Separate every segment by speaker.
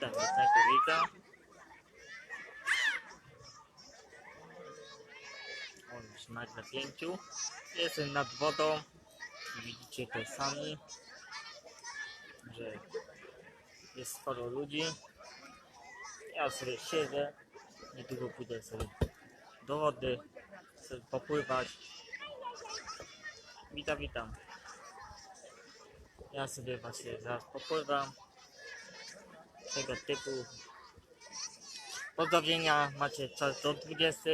Speaker 1: Jeden jednego widza. On pięciu. Jestem nad wodą. Widzicie to sami, że jest sporo ludzi. Ja sobie siedzę. Niedługo pójdę sobie do wody, sobie popływać. Witam, witam. Ja sobie właśnie zaraz popływam. Tego typu pozdrowienia macie czas do 20.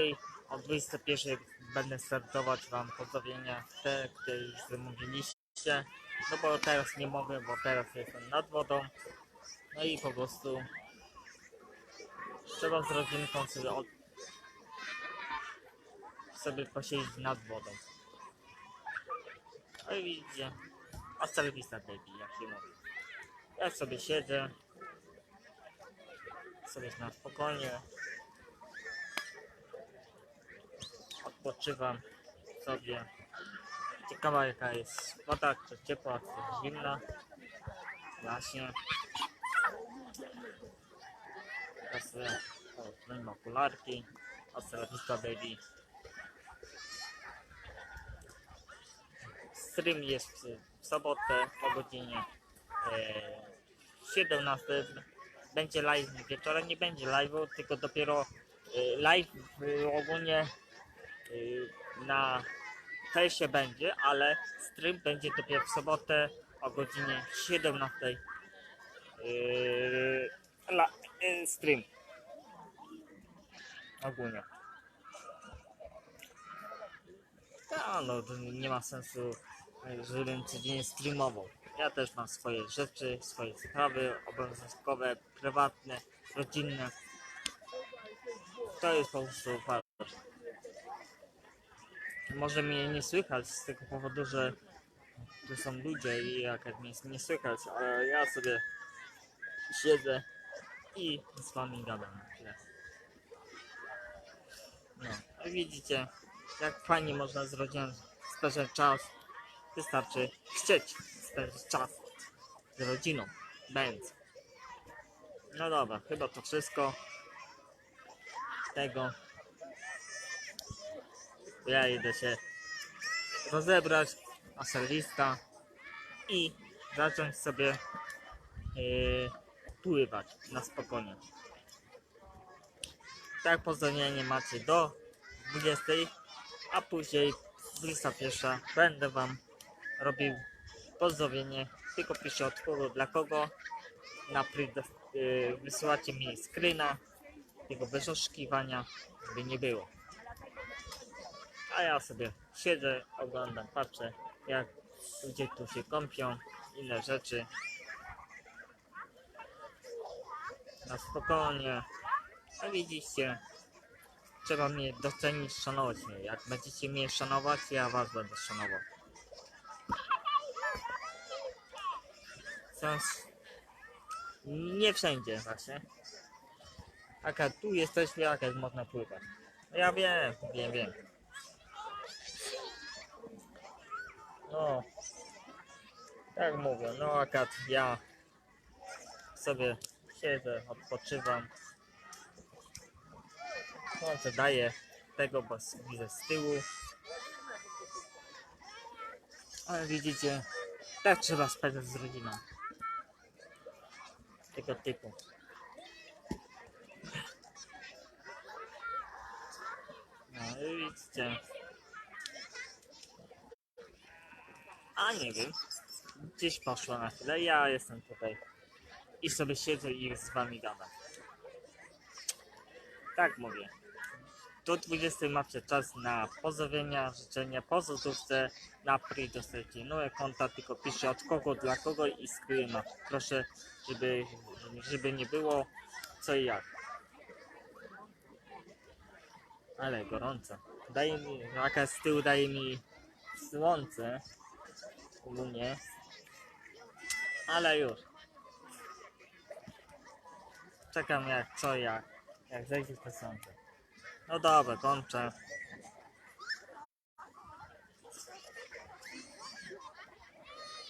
Speaker 1: O 21 będę startować wam pozdrowienia te, które już wymówiliście. No bo teraz nie mogę, bo teraz jestem nad wodą. No i po prostu trzeba z rodzinką sobie od... sobie posiedzieć nad wodą. No i widzicie, a serwisa baby, jak się mówi. Ja sobie siedzę, sobie na spokojnie, odpoczywam sobie. Ciekawa jaka jest woda, czy ciepła, czy zimna. Właśnie. Teraz o, zdejmę okularki. Astralista baby. Stream jest w sobotę o godzinie e, 17. Będzie live wieczorem, nie będzie live'u, tylko dopiero e, live e, ogólnie y, na fejsie będzie, ale stream będzie dopiero w sobotę o godzinie 17. Yy, la, stream. Ogólnie. No, no, nie ma sensu, y, żebym codziennie streamował. Ja też mam swoje rzeczy, swoje sprawy obowiązkowe, prywatne, rodzinne. To jest po prostu ważne. Może mnie nie słychać z tego powodu, że tu są ludzie i jak mnie nie słychać, ale ja sobie siedzę i z wami gadam. No, widzicie, jak fajnie można z rodziną spędzać czas. Wystarczy chcieć spędzić czas z rodziną, będz. No dobra, chyba to wszystko. Tego ja idę się rozebrać, a serwiska i zacząć sobie yy, pływać na spokojnie. Tak pozdrowienie macie do 20, a później 21 będę wam robił pozdrowienie, tylko piszę kogo dla kogo. Na pri- yy, wysyłacie mi screena tego bez oszukiwania, żeby nie było. A ja sobie siedzę, oglądam, patrzę jak ludzie tu się kąpią, inne rzeczy. Na spokojnie. A widzicie, trzeba mnie docenić, szanować mnie. Jak będziecie mnie szanować, ja was będę szanował. Nie wszędzie właśnie. Aka tu jesteśmy, jaka można pływać. No Ja wiem, wiem, wiem. No, tak mówię, no akad ja sobie siedzę, odpoczywam. Słońce daje tego, bo widzę z tyłu. Ale widzicie, tak trzeba spędzać z rodziną. Tego typu. No i widzicie. A nie wiem. Gdzieś poszła na chwilę. Ja jestem tutaj. I sobie siedzę i z wami gadam. Tak mówię. Do 20 macie czas na pozdrowienia, życzenia, po na pri dostajecie nowe konta, tylko piszę od kogo, dla kogo i screena. Proszę, żeby, żeby nie było co i jak. Ale gorąco. Daje mi, jaka z tyłu daje mi słońce ogólnie. Ale już. Czekam jak co jak. Jak zejdzie to sądzę. No dobra, kończę.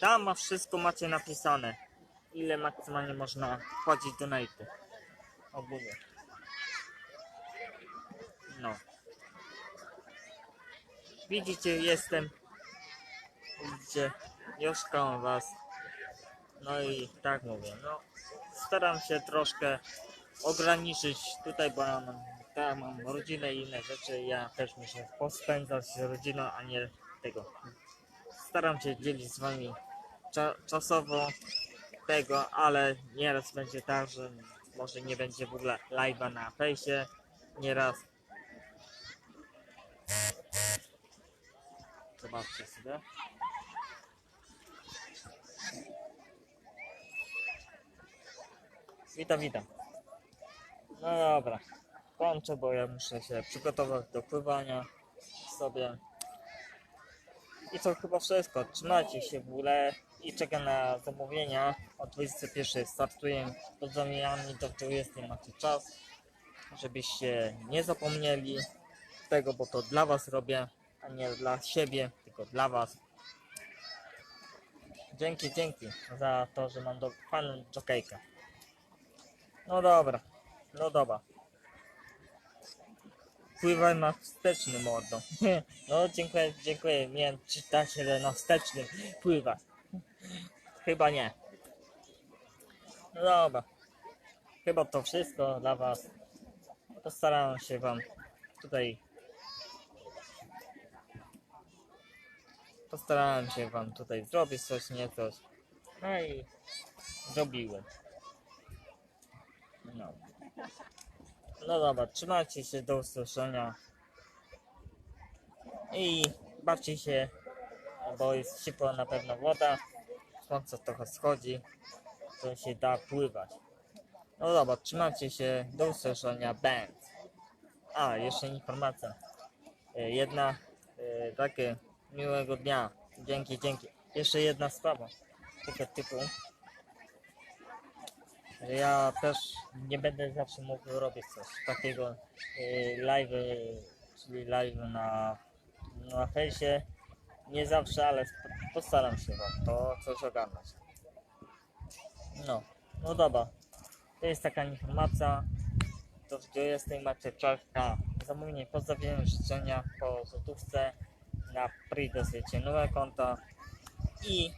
Speaker 1: Tam ma wszystko macie napisane. ile maksymalnie można płacić donaty ogólnie. No. Widzicie, jestem. Widzicie, już szukam was. No i tak mówię, no staram się troszkę ograniczyć tutaj, bo ja mam, tak, mam rodzinę i inne rzeczy. Ja też muszę pospędzać z rodziną, a nie tego. Staram się dzielić z wami cza czasowo tego, ale nieraz będzie tak, że może nie będzie w ogóle live'a na fejsie. Nieraz. Zobaczcie sobie. Witam, witam. No dobra, kończę, bo ja muszę się przygotować do pływania sobie. I to chyba wszystko. Trzymajcie się w ogóle i czekam na zamówienia. O 21 startuję pod zamówieniami do 20 macie czas, żebyście nie zapomnieli tego, bo to dla was robię, a nie dla siebie, tylko dla was. Dzięki, dzięki za to, że mam do fajną jokejkę. No dobra, no dobra. Pływaj na wsteczny mordo. No dziękuję, dziękuję. Miałem czytać, że na wstecznym pływa. Chyba nie. No dobra. Chyba to wszystko dla was. Postarałem się wam tutaj Postarałem się wam tutaj zrobić coś, nie coś. No i zrobiłem. No. No dobra, trzymajcie się, do usłyszenia. I bawcie się, bo jest ciepła na pewno woda. Słońce trochę schodzi, to się da pływać. No dobra, trzymajcie się, do usłyszenia, band. A, jeszcze informacja. E, Jedna, e, takie miłego dnia. Dzięki, dzięki. Jeszcze jedna sprawa. Tego typu. Ja też nie będę zawsze mógł robić coś takiego yy, live, czyli live na, na fejsie. Nie zawsze, ale postaram się wam to coś ogarnąć. No, no dobra. To jest taka informacja. To w 20 macie czas na zamówienie pozdrowienia życzenia po złotówce na przyjdę nowe konta i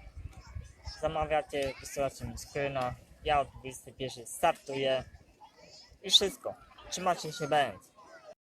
Speaker 1: zamawiacie, wysyłacie mi screena. Ja od 21 startuję i wszystko. Trzymacie się bęc.